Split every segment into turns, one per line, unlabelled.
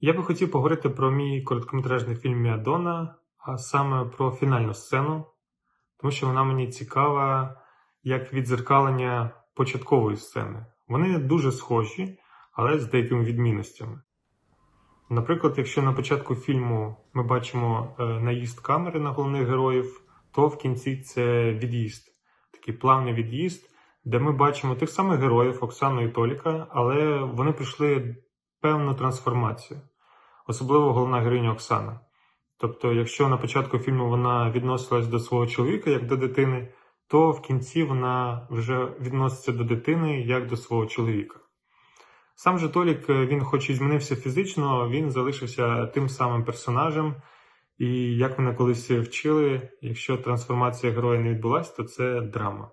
Я би хотів поговорити про мій короткометражний фільм Міадона, а саме про фінальну сцену, тому що вона мені цікава як відзеркалення початкової сцени. Вони дуже схожі, але з деякими відмінностями. Наприклад, якщо на початку фільму ми бачимо е, наїзд камери на головних героїв, то в кінці це від'їзд, такий плавний від'їзд, де ми бачимо тих самих героїв Оксану і Толіка, але вони пройшли певну трансформацію, особливо головна героїня Оксана. Тобто, якщо на початку фільму вона відносилась до свого чоловіка як до дитини, то в кінці вона вже відноситься до дитини як до свого чоловіка. Сам же Толік, е, він хоч і змінився фізично, він залишився тим самим персонажем. І як мене колись вчили, якщо трансформація героя не відбулася, то це драма.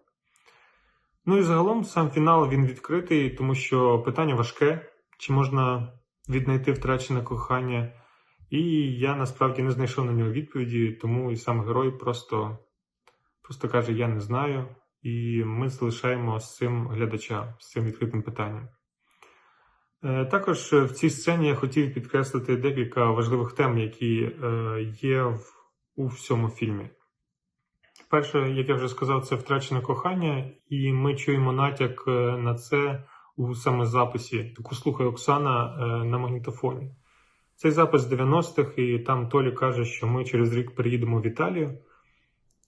Ну і загалом сам фінал він відкритий, тому що питання важке, чи можна віднайти втрачене кохання. І я насправді не знайшов на нього відповіді, тому і сам герой просто, просто каже: Я не знаю. І ми залишаємо з цим глядача, з цим відкритим питанням. Е, Також в цій сцені я хотів підкреслити декілька важливих тем, які е, є в, у всьому фільмі. Перше, як я вже сказав, це втрачене кохання, і ми чуємо натяк е, на це у саме записі, яку слухає Оксана е, на магнітофоні. Цей запис з 90-х, і там Толі каже, що ми через рік переїдемо в Італію,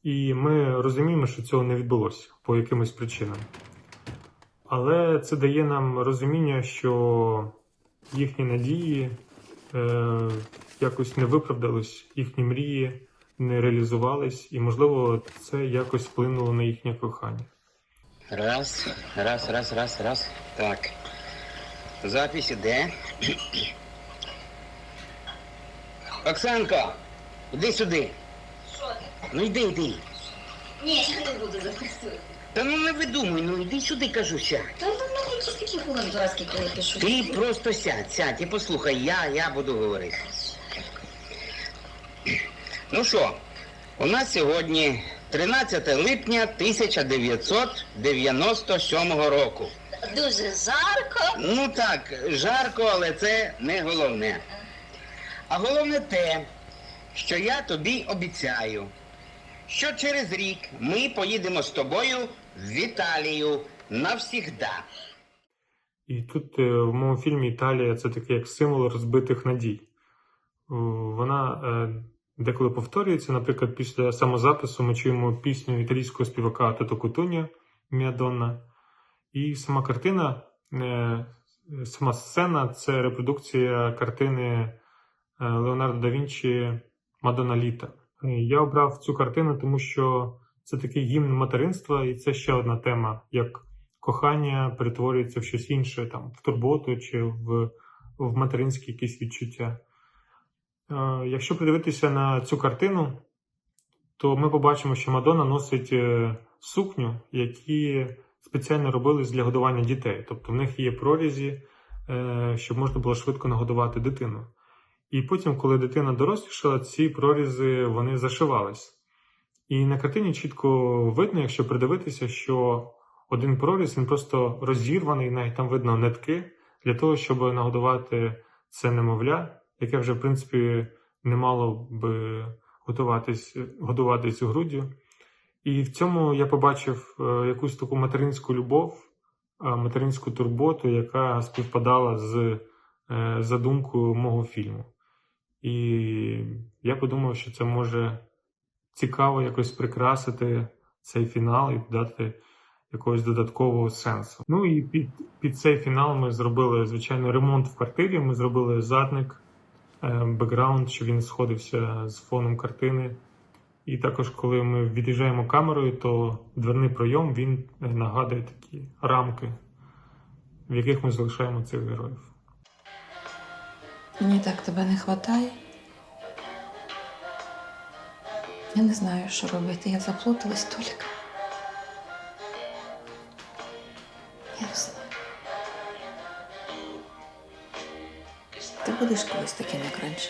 і ми розуміємо, що цього не відбулося по якимось причинам. Але це дає нам розуміння, що їхні надії е, якось не виправдались, їхні мрії не реалізувались, і, можливо, це якось вплинуло на їхнє кохання.
Раз, раз, раз, раз, раз. Так. Запись іде. Оксанко, іди сюди.
Що ти?
Ну йди, йди.
Ні, я не буду записувати.
Та ну не видумуй, ну йди сюди, кажу, сядь.
Та ну мене якісь такі хвилин дурацькі, коли пишу.
Ти просто сядь, сядь і послухай, я, я буду говорити. Ну що, у нас сьогодні 13 липня 1997 року.
Дуже жарко.
Ну так, жарко, але це не головне. А головне те, що я тобі обіцяю, що через рік ми поїдемо з тобою в Італію навсігда.
І тут е, в моєму фільмі Італія це такий як символ розбитих надій. Е, Вона е, деколи повторюється. Наприклад, після самозапису ми чуємо пісню італійського співака Тото Кутуня Міадонна. І сама картина, е, сама сцена це репродукція картини е, Леонардо да Вінчі Мадонна Літа. Е, Я обрав цю картину, тому що це такий гімн материнства, і це ще одна тема, як кохання перетворюється в щось інше, там, в турботу чи в, в материнські якісь відчуття. Якщо придивитися на цю картину, то ми побачимо, що Мадонна носить сукню, які спеціально робились для годування дітей. Тобто в них є прорізі, е, щоб можна було швидко нагодувати дитину. І потім, коли дитина дорослішала, ці прорізи вони зашивались. І на картині чітко видно, якщо придивитися, що один проріз він просто розірваний, навіть там видно нитки, для того, щоб нагодувати це немовля, яке вже, в принципі, не мало би готуватись, годуватись груддю. І в цьому я побачив е, якусь таку материнську любов, е, материнську турботу, яка співпадала з е, задумкою мого фільму. І я подумав, що це може цікаво якось прикрасити цей фінал і дати якогось додаткового сенсу. Ну і під, під цей фінал ми зробили, звичайно, ремонт в квартирі. Ми зробили задник, бекграунд, щоб він сходився з фоном картини. І також, коли ми від'їжджаємо камерою, то дверний пройом він е, нагадує такі рамки, в яких ми залишаємо цих героїв.
Мені так тебе не вистачає. Я не знаю, що робити. Я заплуталась, Толік. Ти будеш колись таким, як раніше.